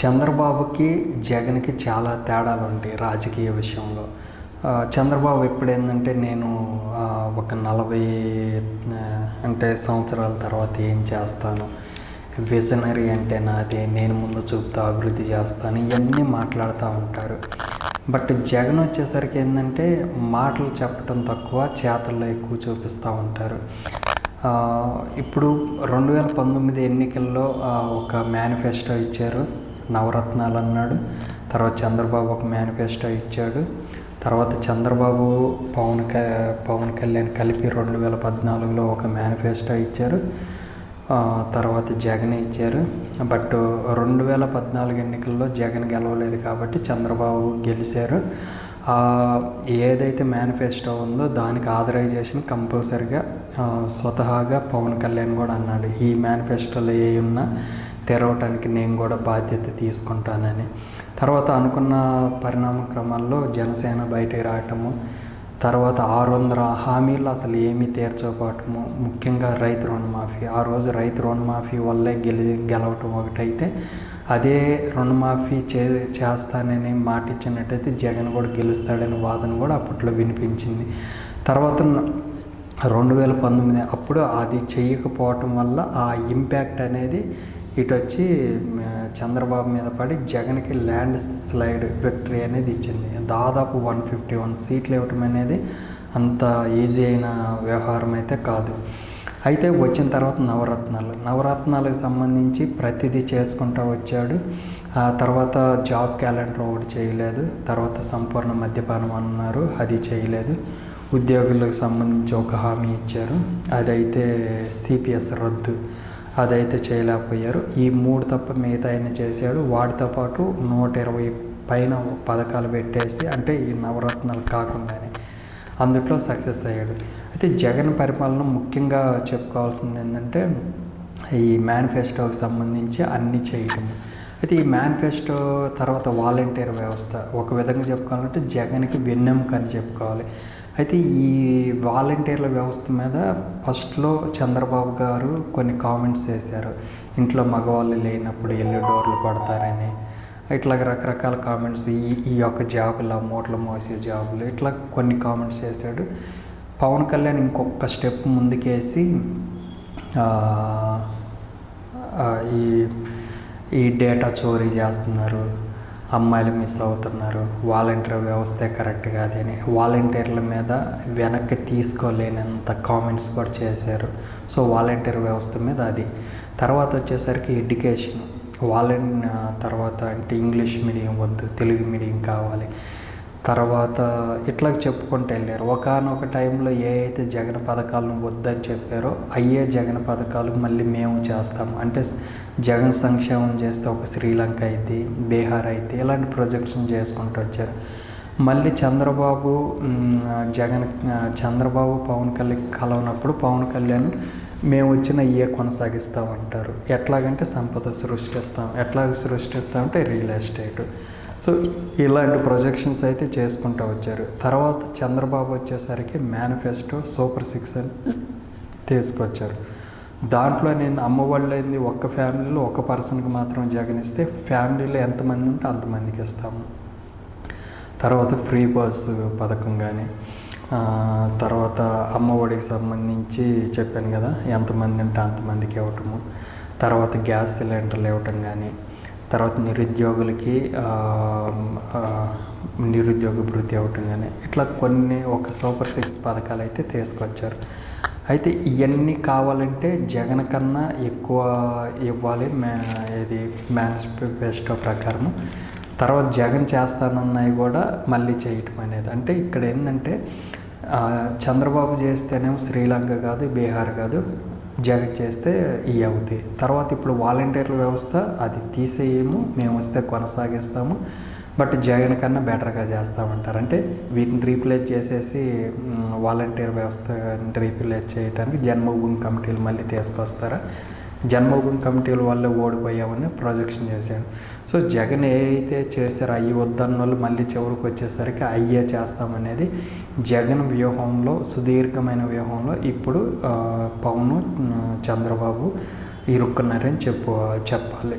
చంద్రబాబుకి జగన్కి చాలా తేడాలు ఉంటాయి రాజకీయ విషయంలో. చంద్రబాబు ఎప్పుడేందంటే నేను ఒక నలభై అంటే సంవత్సరాల తర్వాత ఏం చేస్తాను? విజనరీ అంటే నాది నేను ముందు చూపుతూ అభివృద్ధి చేస్తాను ఇవన్నీ మాట్లాడుతూ ఉంటారు. బట్ జగన్ వచ్చేసరికి ఏంటంటే మాటలు చెప్పడం తక్కువ చేతల్లో ఎక్కువ చూపిస్తూ ఉంటారు. ఇప్పుడు రెండు వేల పంతొమ్మిది ఎన్నికల్లో ఒక మేనిఫెస్టో ఇచ్చారు. నవరత్నాలు అన్నాడు తర్వాత చంద్రబాబు ఒక మేనిఫెస్టో ఇచ్చాడు. తర్వాత చంద్రబాబు పవన్ క పవన్ కళ్యాణ్ కలిపి రెండు వేల పద్నాలుగులో ఒక మేనిఫెస్టో ఇచ్చారు. తర్వాత జగన్ ఇచ్చారు. బట్ రెండు వేల పద్నాలుగు ఎన్నికల్లో జగన్ గెలవలేదు కాబట్టి చంద్రబాబు గెలిచారు. ఏదైతే మేనిఫెస్టో ఉందో దానికి ఆథరైజేషన్ కంపల్సరిగా స్వతహాగా పవన్ కళ్యాణ్ కూడా అన్నాడు. ఈ మేనిఫెస్టోలో ఏ ఉన్నా తెరవటానికి నేను కూడా బాధ్యత తీసుకుంటానని. తర్వాత అనుకున్న పరిణామ క్రమాల్లో జనసేన బయటకు రావటము తర్వాత ఆరు వందల హామీలు అసలు ఏమీ తీర్చకపోవటము ముఖ్యంగా రైతు రుణమాఫీ. ఆ రోజు రైతు రుణమాఫీ వల్లే గెలి గెలవటం ఒకటైతే అదే రుణమాఫీ చే చేస్తానని మాట ఇచ్చినట్టయితే జగన్ కూడా గెలుస్తాడని వాదన కూడా అప్పట్లో వినిపించింది. తర్వాత రెండు వేల పంతొమ్మిది అప్పుడు అది చేయకపోవటం వల్ల ఆ ఇంపాక్ట్ అనేది ఇటు వచ్చి చంద్రబాబు మీద పడి జగన్కి ల్యాండ్ స్లైడ్ విక్టరీ అనేది ఇచ్చింది. దాదాపు వన్ ఫిఫ్టీ వన్ సీట్లు ఇవ్వటం అనేది అంత ఈజీ అయిన వ్యవహారం అయితే కాదు. అయితే వచ్చిన తర్వాత నవరత్నాలు. నవరత్నాలకు సంబంధించి ప్రతిదీ చేసుకుంటూ వచ్చాడు. ఆ తర్వాత జాబ్ క్యాలెండర్ ఒకటి చేయలేదు. తర్వాత సంపూర్ణ మద్యపానం అన్నారు. అది చేయలేదు. ఉద్యోగులకు సంబంధించి ఒక హామీ ఇచ్చారు. అదైతే సిపిఎస్ రద్దు. అదైతే చేయలేకపోయారు. ఈ మూడు తప్ప మిగతా ఆయన చేశాడు వాటితో పాటు నూట ఇరవై పైన పథకాలు పెట్టేసి అంటే ఈ నవరత్నాలు కాకుండానే అందుట్లో సక్సెస్ అయ్యాడు. అయితే జగన్ పరిపాలన ముఖ్యంగా చెప్పుకోవాల్సింది ఏంటంటే ఈ మేనిఫెస్టోకి సంబంధించి అన్నీ చేయటం. అయితే ఈ మేనిఫెస్టో తర్వాత వాలంటీర్ వ్యవస్థ ఒక విధంగా చెప్పుకోవాలంటే జగన్కి వెన్నెముక అని చెప్పుకోవాలి. అయితే ఈ వాలంటీర్ల వ్యవస్థ మీద ఫస్ట్లో చంద్రబాబు గారు కొన్ని కామెంట్స్ చేశారు. ఇంట్లో మగవాళ్ళు లేనప్పుడు ఎల్లు డోర్లు కొడతారని ఇట్లా రకరకాల కామెంట్స్ ఈ ఈ యొక్క జాబులు మూటలు మోసే జాబులు ఇట్లా కొన్ని కామెంట్స్ చేశాడు. పవన్ కళ్యాణ్ ఇంకొక స్టెప్ ముందుకేసి ఈ ఈ డేటా చోరీ చేస్తున్నారు. అమ్మాయిలు మిస్ అవుతున్నారు. వాలంటీర్ వ్యవస్థే కరెక్ట్ కాదని. వాలంటీర్ల మీద వెనక్కి తీసుకోలేనంత కామెంట్స్ కూడా చేశారు. సో వాలంటీర్ వ్యవస్థ మీద అది. తర్వాత వచ్చేసరికి ఎడ్యుకేషన్ వాలంటీర్ తర్వాత అంటే ఇంగ్లీష్ మీడియం వద్దు తెలుగు మీడియం కావాలి. తర్వాత ఇట్లా చెప్పుకుంటూ వెళ్ళారు. ఒకనొక టైంలో ఏ అయితే జగన్ పథకాలను వద్దని చెప్పారో అయ్యే జగన్ పథకాలు మళ్ళీ మేము చేస్తాము అంటే జగన్ సంక్షేమం చేస్తే ఒక శ్రీలంక అయితే బీహార్ అయితే ఇలాంటి ప్రొజెక్ట్స్ చేసుకుంటూ వచ్చారు. మళ్ళీ చంద్రబాబు జగన్ చంద్రబాబు పవన్ కళ్యాణ్ కలవనప్పుడు పవన్ కళ్యాణ్ మేము వచ్చిన ఇయే కొనసాగిస్తామంటారు. ఎట్లాగంటే సంపద సృష్టిస్తాం. ఎట్లాగ సృష్టిస్తామంటే రియల్ ఎస్టేట్. సో ఇలాంటి ప్రొజెక్షన్స్ అయితే చేసుకుంటూ వచ్చారు. తర్వాత చంద్రబాబు వచ్చేసరికి మేనిఫెస్టో సూపర్ సిక్స్ అని తీసుకొచ్చారు. దాంట్లో నేను అమ్మఒళ్ళైంది ఒక్క ఫ్యామిలీలో ఒక పర్సన్కి మాత్రం ఇస్తే ఫ్యామిలీలో ఎంతమంది ఉంటే అంతమందికి ఇస్తాము. తర్వాత ఫ్రీ బస్సు పథకం కానీ తర్వాత అమ్మఒడికి సంబంధించి చెప్పాను కదా ఎంతమంది ఉంటే అంతమందికి ఇవ్వటము. తర్వాత గ్యాస్ సిలిండర్లు ఇవ్వటం కానీ తర్వాత నిరుద్యోగులకి నిరుద్యోగ భృతి అవ్వటం కానీ ఇట్లా కొన్ని ఒక సూపర్ సిక్స్ పథకాలు అయితే తీసుకొచ్చారు. అయితే ఇవన్నీ కావాలంటే జగన్ కన్నా ఎక్కువ ఇవ్వాలి మే ఇది మేనిఫెస్టో ప్రకారం తర్వాత జగన్ చేస్తానన్నాయి కూడా మళ్ళీ చేయటం అనేది. అంటే ఇక్కడ ఏంటంటే చంద్రబాబు చేస్తేనేమో శ్రీలంక కాదు బీహార్ కాదు జగన్ చేస్తే ఇవి అవుతాయి. తర్వాత ఇప్పుడు వాలంటీర్ల వ్యవస్థ అది తీసేయము మేము వస్తే కొనసాగిస్తాము. బట్ జగన్ కన్నా బెటర్గా చేస్తామంటారు. అంటే వీటిని రీప్లేస్ చేసేసి వాలంటీర్ వ్యవస్థ రీప్లేస్ చేయడానికి జన్మభూమి కమిటీలు మళ్ళీ తీసుకొస్తారా? జన్మభూమి కమిటీల వల్ల ఓడిపోయామని ప్రొజెక్షన్ చేశాడు. సో జగన్ ఏ అయితే చేశారో అయ్యి వద్దన్న వాళ్ళు మళ్ళీ చివరికి వచ్చేసరికి అయ్యే చేస్తామనేది జగన్ వ్యూహంలో సుదీర్ఘమైన వ్యూహంలో ఇప్పుడు పవన్ చంద్రబాబు ఇరుక్కున్నారని చెప్పు చెప్పాలి.